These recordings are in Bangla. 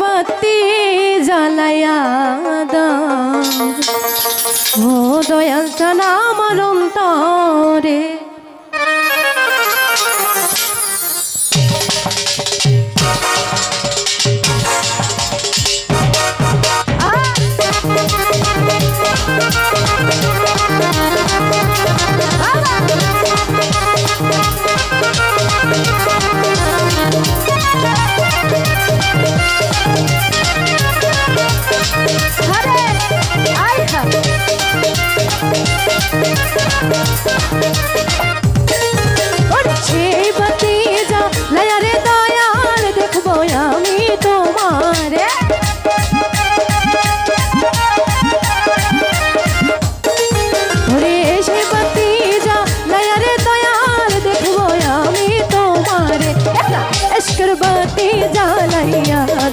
বাতি জালায়া দাও। ও দয়াল চানা আমার অন্তরে Thank you.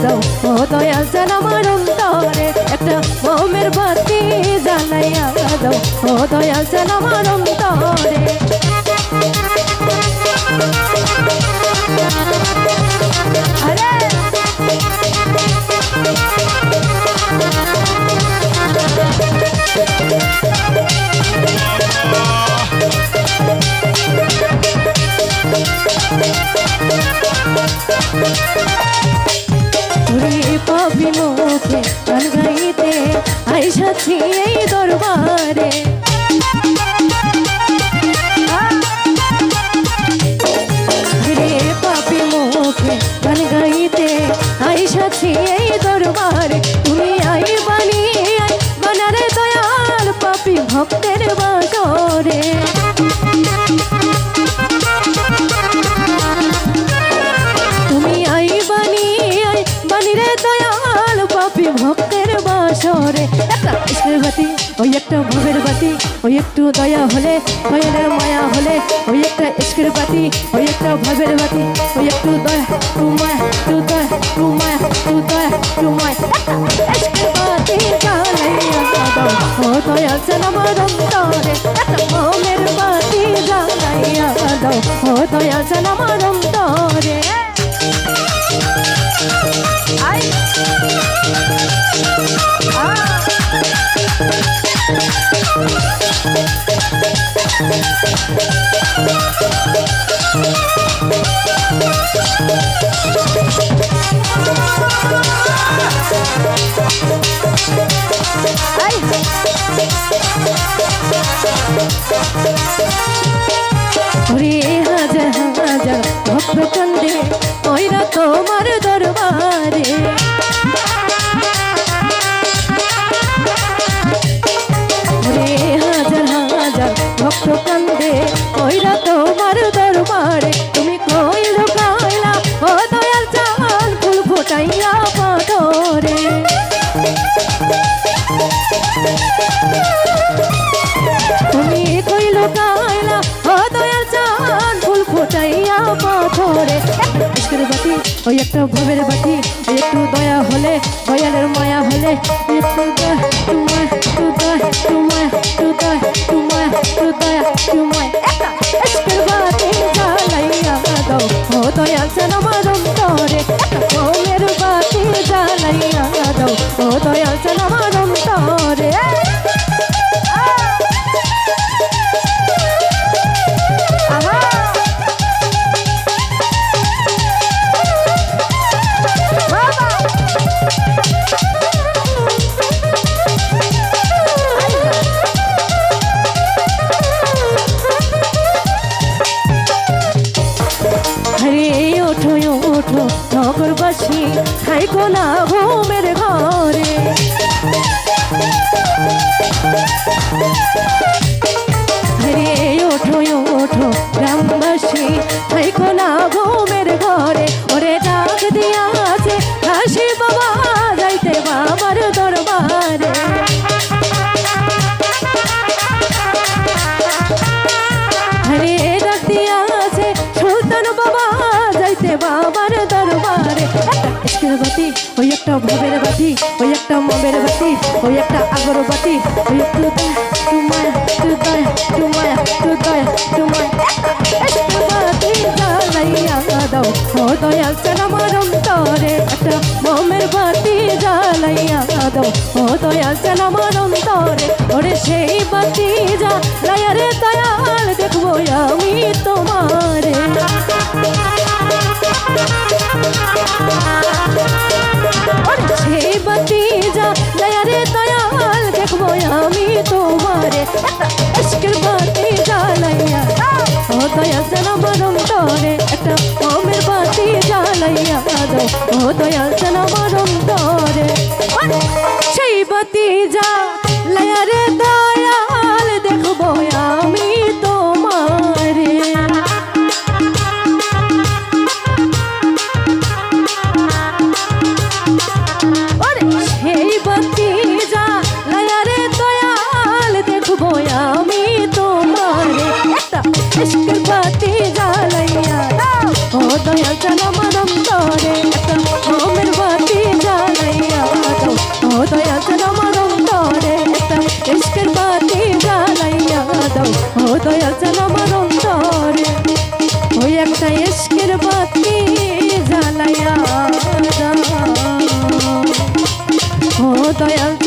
দাও ও দয়াল জান আমার অন্তরে একটা মোমের বাতি জ্বালাইয়া দাও, ও জান আমার অন্তরে আরে! ঘুরে আইসাছি এই দরবারে। ঘুরে পাবি মুখে গান গাইতে আইসাছি এই দরবারে। তুমি আই বানি আই বানারে দয়াল পাপি ভক্তের বাসরে তুমি আই বানি আই বানি রে দয়াল ভক্তের বাসরে। একটা ইস্কের বাতি, ওই একটা ভোগের বাতি, ওই একটু দয়া হলে দয়ালের মায়া হলে, ওই একটা ইস্কের বাতি, ওই একটা ভাবের বাতি, ওই একটু দয়া তু মায়া তু দয়া তু মায়া দয়া বাতি জ্বালাইয়া দাও, ও দয়াল যেন আমার অন্তরে একটা অন্তরে আই। ওই একটু ভবের বাতি, ওই একটু দয়া হলে, দয়ালের মায়া হলে। একটু দয়া, তোমায় দয়া, তোমায় তোমায় তোমায়। একটা ও দয়াল একটা দয়াল চান ওঠো ওঠো নগরবাসী খাইকো না ঘুমের ঘরে। হরে ওঠো ওঠো গ্রামবাসী খাইকো একটা ভাবের বাতি, ওই একটা মমের বাতি, ওই একটা আগরবাতি ওই একটু তোমায় তোমায় তোমায় তোমায় তোমায় একটা বাতি জ্বালাইয়া দাও, ও দয়াল আমার অন্তরে, একটা মমের বাতি জ্বালাইয়া দাও। ও দয়াল আমার অন্তরে ওরে সেই বাতি জ্বালাইয়া রে দেখব আমি তোমারে। অন্তরে একটা মোমের বাতি জ্বালাইয়া দাও। ও দয়াল সেন আমার অন্তরে সেই বাতি জ্বালাইয়া রে দয়াল জানা ও দয়াল